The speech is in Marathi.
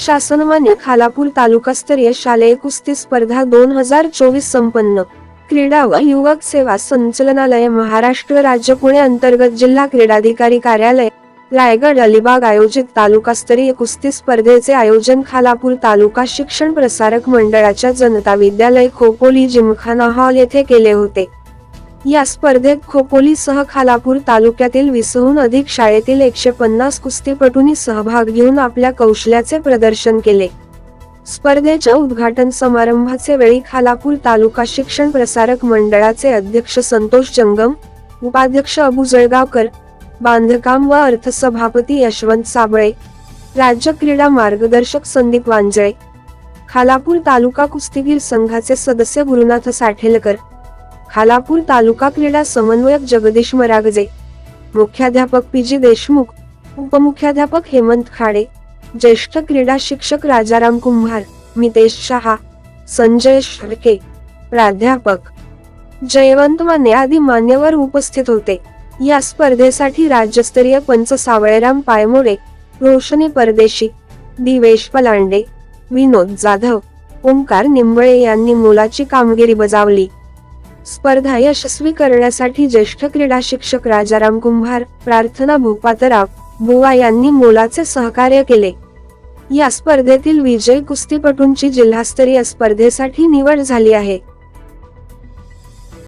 शासनमान्य खालापूर तालुकास्तरीय शालेय कुस्ती स्पर्धा दोन हजार चोवीस संपन्न. क्रीडा व युवक सेवा संचलनालय महाराष्ट्र राज्य पुणे अंतर्गत जिल्हा क्रीडाधिकारी कार्यालय रायगड अलिबाग आयोजित तालुकास्तरीय कुस्ती स्पर्धेचे आयोजन खालापूर तालुका शिक्षण प्रसारक मंडळाच्या जनता विद्यालय खोपोली जिमखाना हॉल येथे केले होते. या स्पर्धेत खोपोलीसह खालापूर तालुक्यातील वीसहून अधिक शाळेतील एकशे पन्नास कुस्तीपटूंनी सहभाग घेऊन आपल्या कौशल्याचे प्रदर्शन केले. स्पर्धेच्या उद्घाटन समारंभाचे वेळी खालापूर तालुका शिक्षण प्रसारक मंडळाचे अध्यक्ष संतोष जंगम उपाध्यक्ष अबू जळगावकर बांधकाम व अर्थसभापती यशवंत साबळे राज्य क्रीडा मार्गदर्शक संदीप वांजळे खालापूर तालुका कुस्तीगीर संघाचे सदस्य गुरुनाथ साठेलकर खालापूर तालुका क्रीडा समन्वयक जगदीश मरागजे मुख्याध्यापक पी जी देशमुख उपमुख्याध्यापक हेमंत खाडे ज्येष्ठ क्रीडा शिक्षक राजाराम कुंभार मितेश शहा संजय शेळके प्राध्यापक जयवंत माने आदी मान्यवर उपस्थित होते. या स्पर्धेसाठी राज्यस्तरीय पंच सावळेराम पायमोडे रोशनी परदेशी दिवेश पलांडे विनोद जाधव ओंकार निंबळे यांनी मोलाची कामगिरी बजावली. स्पर्धा यशस्वी करण्यासाठी ज्येष्ठ क्रीडा शिक्षक राजाराम कुंभार प्रार्थना भूपातराव बुवा यांनी मोलाचे सहकार्य केले. या स्पर्धेतील विजय कुस्तीपटूंची जिल्हास्तरीय स्पर्धेसाठी निवड झाली आहे.